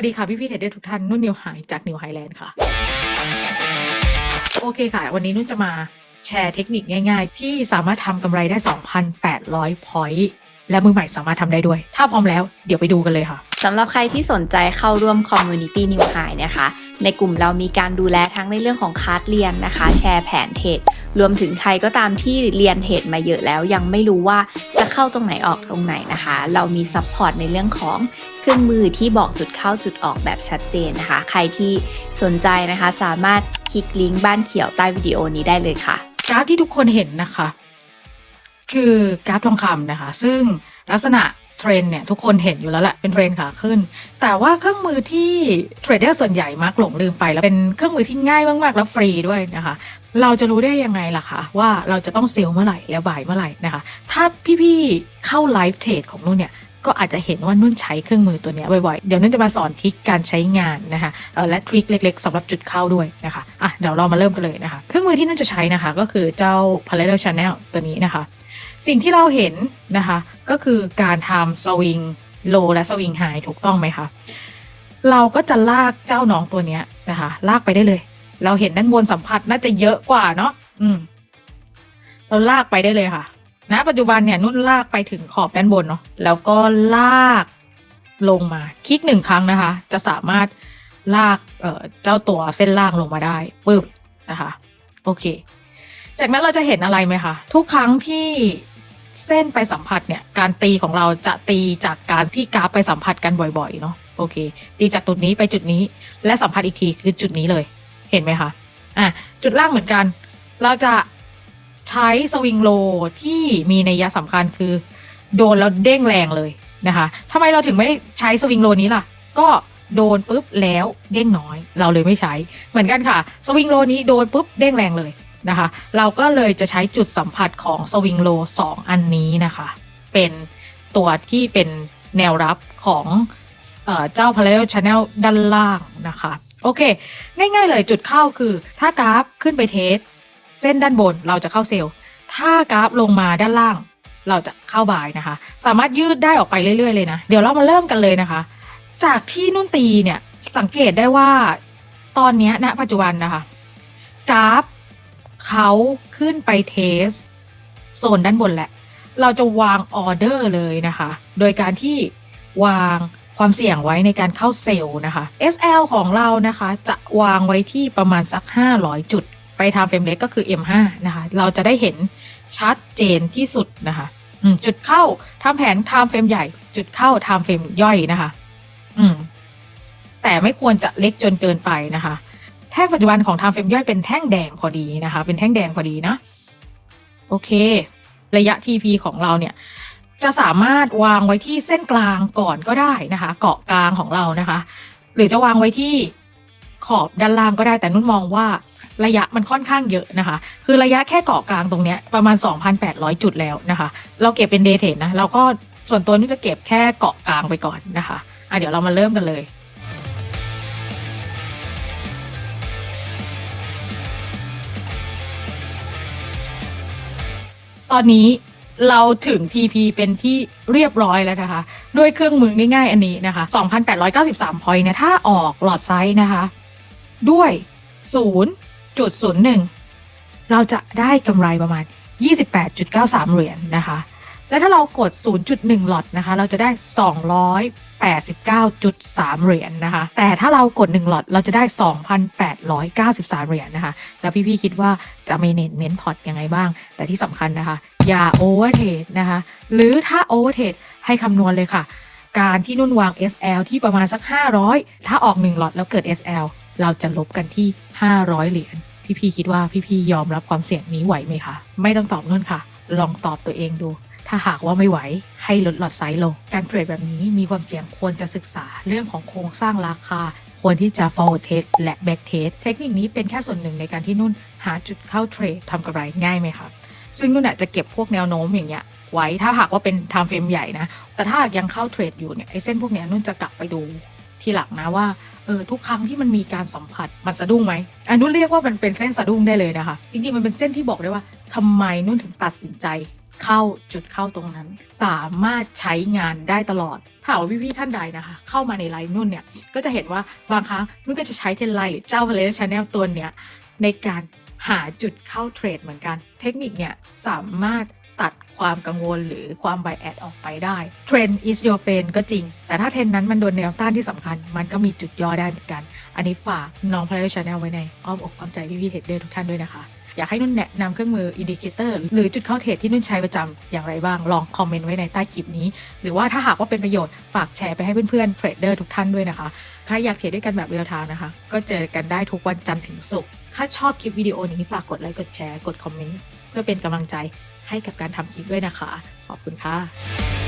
วัสดีค่ะ พี่พี่เทรดเดอร์ทุกท่าน นุ่นนิวไฮจากนิวไฮแลนด์ค่ะ โอเคค่ะ วันนี้นุ่นจะมาแชร์เทคนิคง่าย ๆ ที่สามารถทำกำไรได้ 2,800 พอยต์และมือใหม่สามารถทำได้ด้วย ถ้าพร้อมแล้วเดี๋ยวไปดูกันเลยค่ะสำหรับใครที่สนใจเข้าร่วมคอมมูนิตี้นิวไฮนะคะ ในกลุ่มเรามีการดูแลทั้งในเรื่องของคลาสเรียนนะคะ แชร์แผนเทรดรวมถึงใครก็ตามที่เรียนเทรดมาเยอะแล้ว ยังไม่รู้ว่าจะเข้าตรงไหนออกตรงไหนนะคะ เรามีซัพพอร์ตในเรื่องของเครื่องมือที่บอกจุดเข้าจุดออกแบบชัดเจนนะคะ ใครที่สนใจนะคะ สามารถคลิกลิงก์บ้านเขียวใต้วิดีโอนี้ได้เลยค่ะ กราฟที่ทุกคนเห็นนะคะ คือกราฟทองคำนะคะ ซึ่งลักษณะ เทรนเนี่ยทุกคนเห็นอยู่แล้วแหละเป็นเทรนขาขึ้น แต่ว่าเครื่องมือที่เทรดเดอร์ส่วนใหญ่มักหลงลืมไป แล้วเป็นเครื่องมือที่ง่ายมากๆ แล้วฟรีด้วยนะคะ เราจะรู้ได้ยังไงล่ะคะว่าเราจะต้องเซลล์เมื่อไหร่แล้วบ่ายเมื่อไหร่นะคะ ถ้าพี่ๆเข้าไลฟ์เทรดของนุ่นเนี่ยก็อาจจะเห็นว่านุ่นใช้เครื่องมือตัวนี้บ่อยๆ เดี๋ยวนุ่นจะมาสอนทริคการใช้งานนะคะและทริคเล็กๆสำหรับจุดเข้าด้วยนะคะอะเดี๋ยวเรามาเริ่มกันเลยนะคะ เครื่องมือที่นุ่นจะใช้นะคะ ก็คือเจ้า Parallel Channel ตัวนี้นะคะ สิ่งที่เราเห็นนะคะ ก็คือการทำสวิงโลและสวิงไฮถูกต้องไหมคะเราก็จะลากเจ้าน้องตัวเนี้ยนะคะ ลากไปได้เลย เราเห็นด้านบนสัมผัสน่าจะเยอะกว่าเนาะอืม เราลากไปได้เลยค่ะณปัจจุบันเนี่ยนุ่นลากไปถึงขอบด้านบนเนาะแล้วก็ลากลงมา คลิกหนึ่งครั้งนะคะ จะสามารถลากเเจ้าตัวเส้นล่างลงมาได้ปึ๊บนะคะ โอเค จากนั้นเราจะเห็นอะไรไหมคะทุกครั้งที่ เส้นไปสัมผัสเนี่ยการตีของเราจะตีจากการที่กราฟไปสัมผัสกันบ่อยๆเนาะโอเค ตีจากจุดนี้ไปจุดนี้ และสัมผัสอีกทีคือจุดนี้เลยเห็นไหมคะอะจุดล่างเหมือนกัน เราจะใช้สวิงโลที่มีนัยะสำคัญคือ โดนแล้วเด้งแรงเลยนะคะทำไมเราถึงไม่ใช้สวิงโลนี้ล่ะ ก็โดนปุ๊บแล้วเด้งน้อย เราเลยไม่ใช้เหมือนกันค่ะ สวิงโลนี้โดนปุ๊บเด้งแรงเลย นะคะ เราก็เลยจะใช้จุดสัมผัสของสวิงโลสองอันนี้นะคะ เป็นตัวที่เป็นแนวรับของเอเจ้า Parallel Channel ด้านล่างนะคะ โอเค ง่ายๆเลยจุดเข้าคือถ้ากราฟขึ้นไปเทส เส้นด้านบนเราจะเข้าเซลล์ ถ้ากราฟลงมาด้านล่าง เราจะเข้าบายนะคะ สามารถยืดได้ออกไปเรื่อยๆเลยนะ เดี๋ยวเรามาเริ่มกันเลยนะคะ จากที่นุ่นตีเนี่ยสังเกตได้ว่าตอนนี้ยณปัจจุบันนะคะ กราฟ เขาขึ้นไปเทสโซนด้านบนแหละ เราจะวางออเดอร์เลยนะคะ โดยการที่วางความเสี่ยงไว้ในการเข้าเซลล์นะคะ SL ของเรานะคะ จะวางไว้ที่ประมาณสัก 500 จุด ไปทำเฟรมเล็กก็คือ M5 นะคะ เราจะได้เห็นชัดเจนที่สุดนะคะจุดเข้าทำแผนทำเฟรมใหญ่ จุดเข้าทำเฟรมย่อยนะคะ อืมแต่ไม่ควรจะเล็กจนเกินไปนะคะ แท่งปัจจุบันของทำเฟรมย่อยเป็นแท่งแดงพอดีนะคะ เป็นแท่งแดงพอดีนะ โอเค ระยะ TP ของเราเนี่ย จะสามารถวางไว้ที่เส้นกลางก่อนก็ได้นะคะ เกาะกลางของเรานะคะ หรือจะวางไว้ที่ขอบด้านล่างก็ได้แต่นุ่นมองว่าระยะมันค่อนข้างเยอะนะคะ คือระยะแค่เกาะกลางตรงเนี้ยประมาณ 2,800 จุดแล้วนะคะ เราเก็บเป็นเดย์เทรดนะเราก็ส่วนตัวนุ่นจะเก็บแค่เกาะกลางไปก่อนนะคะอะเดี๋ยวเรามาเริ่มกันเลย ตอนนี้เราถึง TP เป็นที่เรียบร้อยแล้วนะคะ ด้วยเครื่องมือง่ายๆ อันนี้นะคะ 2,893 พอยต์เนี่ยถ้าออกหลอดไซส์นะคะ ด้วย 0.01 เราจะได้กำไรประมาณ 28.93 เหรียญนะคะ และถ้าเรากด 0.1 หลอดนะคะ เราจะได้ 289.3 เหรียญนะคะ แต่ถ้าเรากด 1 หลอดเราจะได้ 2,893 เหรียญนะคะ แล้วพี่ๆคิดว่าจะเมเนจเมนต์พอร์ตยังไงบ้าง แต่ที่สำคัญนะคะ อย่าโอเวอร์เทรดนะคะ หรือถ้าโอเวอร์เทรดให้คำนวณเลยค่ะ การที่นุ่นวาง SL ที่ประมาณสัก 500 ถ้าออก 1 หลอดแล้วเกิด SL เราจะลบกันที่ 500 เหรียญพี่ๆคิดว่าพี่ๆยอมรับความเสี่ยงนี้ไหวไหมคะ ไม่ต้องตอบนุ่นค่ะ ลองตอบตัวเองดู ถ้าหากว่าไม่ไหวให้ลดหลอดไซส์ลง การเทรดแบบนี้มีความเสี่ยงควรจะศึกษาเรื่องของโครงสร้างราคา ควรที่จะ forward test และ back test เทคนิคนี้เป็นแค่ส่วนหนึ่งในการที่นุ่นหาจุดเข้าเทรดทำกำไรง่ายไหมคะซึ่งนุ่นอาจจะเก็บพวกแนวโน้มอย่างเงี้ยไว้ถ้าหากว่าเป็น time frame ใหญ่นะ แต่ถ้าหากยังเข้าเทรดอยู่เนี่ยไอ้เส้นพวกเนี้ยนุ่นจะกลับไปดูทีหลังนะว่าเออทุกครั้งที่มันมีการสัมผัสมันสะดุ้งไหมอันนุ่นเรียกว่ามันเป็นเส้นสะดุ้งได้เลยนะคะ จริงๆมันเป็นเส้นที่บอกได้ว่าทำไมนุ่นถึงตัดสินใจ เข้าจุดเข้าตรงนั้น สามารถใช้งานได้ตลอด ถ้าว่าพี่ๆท่านใดนะคะ เข้ามาในไลน์นุ่นเนี่ย ก็จะเห็นว่าบางครั้งนุ่นก็จะใช้เทนไลน์หรือเจ้า Value Channel ตัวเนี้ยในการหาจุดเข้าเทรดเหมือนกัน เทคนิคเนี่ยสามารถตัดความกังวลหรือความไบแอดออกไปได้เทรน is your friend ก็จริง แต่ถ้าเทรนนั้นมันโดนแนวต้านที่สำคัญ มันก็มีจุดย่อได้เหมือนกัน อันนี้ฝากน้อง Value Channel ไว้ในอ้อมอกอ้อมใจพี่ๆเทรดเดอร์ทุกท่านด้วยนะคะ อยากให้นุ่นแนะนำเครื่องมืออินดิเคเตอร์หรือจุดเข้าเทรดที่นุ่นใช้ประจำอย่างไรบ้าง ลองคอมเมนต์ไว้ในใต้คลิปนี้ หรือว่าถ้าหากว่าเป็นประโยชน์ฝากแชร์ไปให้เพื่อนๆเทรดเดอร์ทุกท่านด้วยนะคะ ใครอยากเทรดด้วยกันแบบเรียลไทม์นะคะ ก็เจอกันได้ทุกวันจันทร์ถึงศุกร์ถ้าชอบคลิปวิดีโอนี้ฝากกดไลค์กดแชร์กดคอมเมนต์เพื่อเป็นกำลังใจให้กับการทำคลิปด้วยนะคะ ขอบคุณค่ะ